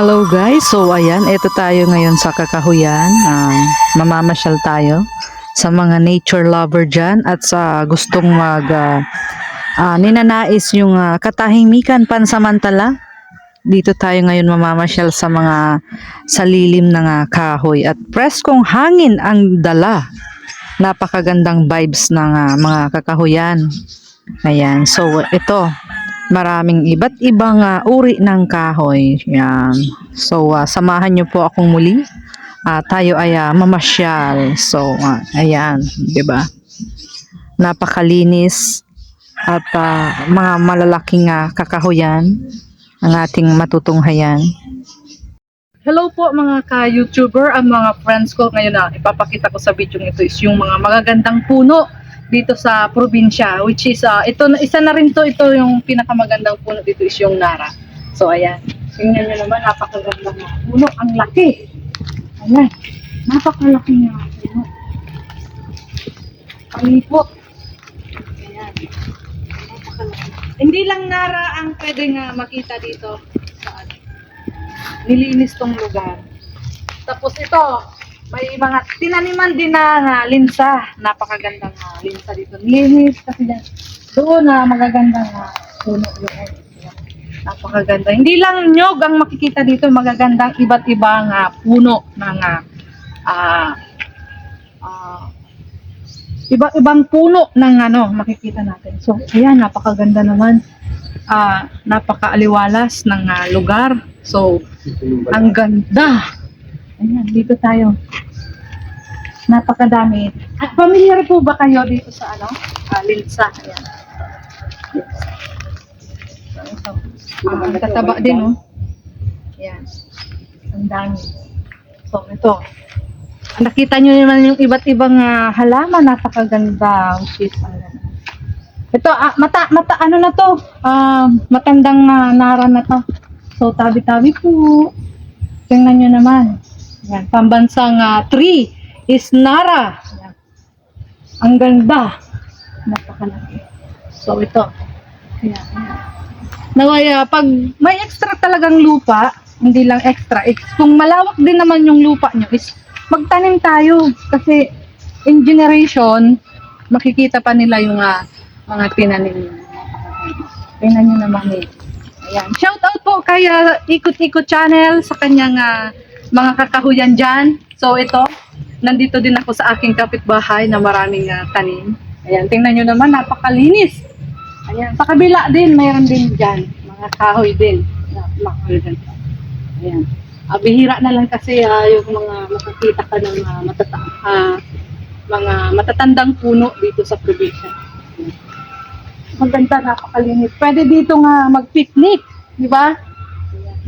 guys, so ayan, ito tayo ngayon sa Kakahuyan. Ah, mamamasyal tayo sa mga nature lover dyan at sa gustong mag ah, ah, ninanais yung ah, katahimikan pansamantala. Dito tayo ngayon mamamasyal sa mga salilim ng ah, kahoy at preskong hangin ang dala. Napakagandang vibes ng ah, mga kakahuyan. Ayan, so ito, maraming iba't ibang ah, uri ng kahoy. Yan. So, ah, samahan niyo po akong muli. Ah, tayo ay ah, mamasyal. So, ah, ayan, 'di ba? Napakalinis at ah, mga malalaking ah, kakahuyan ang ating matutunghayan. Hello po mga ka-YouTuber, ang mga friends ko ngayon na ipapakita ko sa video ito is yung mga magagandang puno dito sa probinsya which is ah, ito isa na rin to ito yung pinakamagandang puno dito is yung Nara. So ayan, tingnan niyo naman napakaganda na puno, ang laki. Ayan, napakalaki nga puno. Palipo. Ayan. Hindi lang Nara ang pwedeng ah, makita dito sa ano. Nilinis tong lugar. Tapos ito, may mga tinaniman din na nga linsa. Napakagandang uh, linsa dito. Linis kasi yan. Doon na magagandang uh, puno yun. Napakaganda. Hindi lang nyog ang makikita dito, magagandang iba't ibang uh, puno ng uh, ah, ah, iba-ibang puno ng ano makikita natin. So, ayan, napakaganda naman. Ah, napakaaliwalas ng ah, lugar. So, ang ganda. Ayan, dito tayo. Napakadami. Ah, familiar po ba kayo dito sa ano? Ah, Linsa. Ayan. Ito. Ah, ang tataba din, oh. Ayan. Ang dami. So, ito. Nakita nyo naman yung iba't ibang ah, halaman. Napakaganda. Which is, ano, ito, ah, mata, mata, ano na to? Ah, matandang ah, nara na to. So, tabi-tabi po. Tingnan nyo naman. Yan, pambansang ah, tree is nara. Yan. Ang ganda. Napakalaki. So, ito. Yan, yan. Naway, ah, pag may extra talagang lupa, hindi lang extra, eh, kung malawak din naman yung lupa nyo, is magtanim tayo. Kasi in generation, makikita pa nila yung ah, mga tinanim nyo. Tingnan nyo naman eh. Ayan. Shout out po kay ah, Ikot-Ikot Channel sa kanyang ah, mga kakahuyan dyan. So ito, nandito din ako sa aking kapitbahay na maraming ah, tanim. Ayan, tingnan nyo naman, napakalinis. Ayan, sa kabila din, mayroon din dyan. Mga kahoy din. Kahoy din. Ayan. Ah, bihira na lang kasi ah, yung mga makakita ka ng ah, matata ah, mga matatandang puno dito sa probinsya. Maganda, napakalinis. Pwede dito nga mag-picnic, di ba?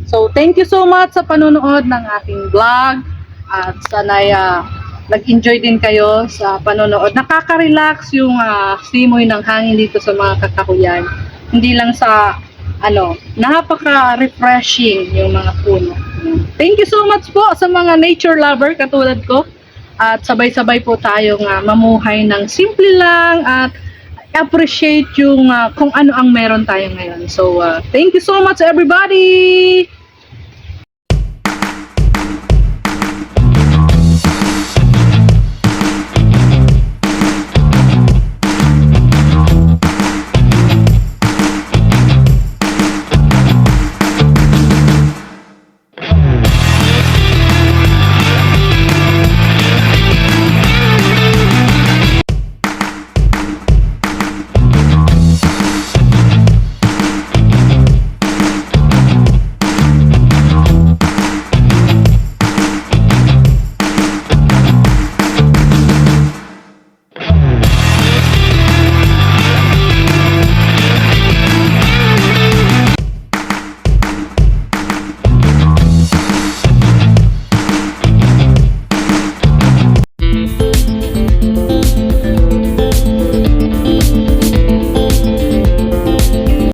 So, thank you so much sa panonood ng aking vlog. At sana'y ah, nag-enjoy din kayo sa panonood. Nakaka-relax yung ah, simoy ng hangin dito sa mga kakahuyan. Hindi lang sa, ano, napaka-refreshing yung mga puno. Thank you so much po sa mga nature lover katulad ko. At sabay-sabay po tayong ah, mamuhay ng simple lang at appreciate yung ah, kung ano ang meron tayo ngayon. So, ah, thank you so much everybody!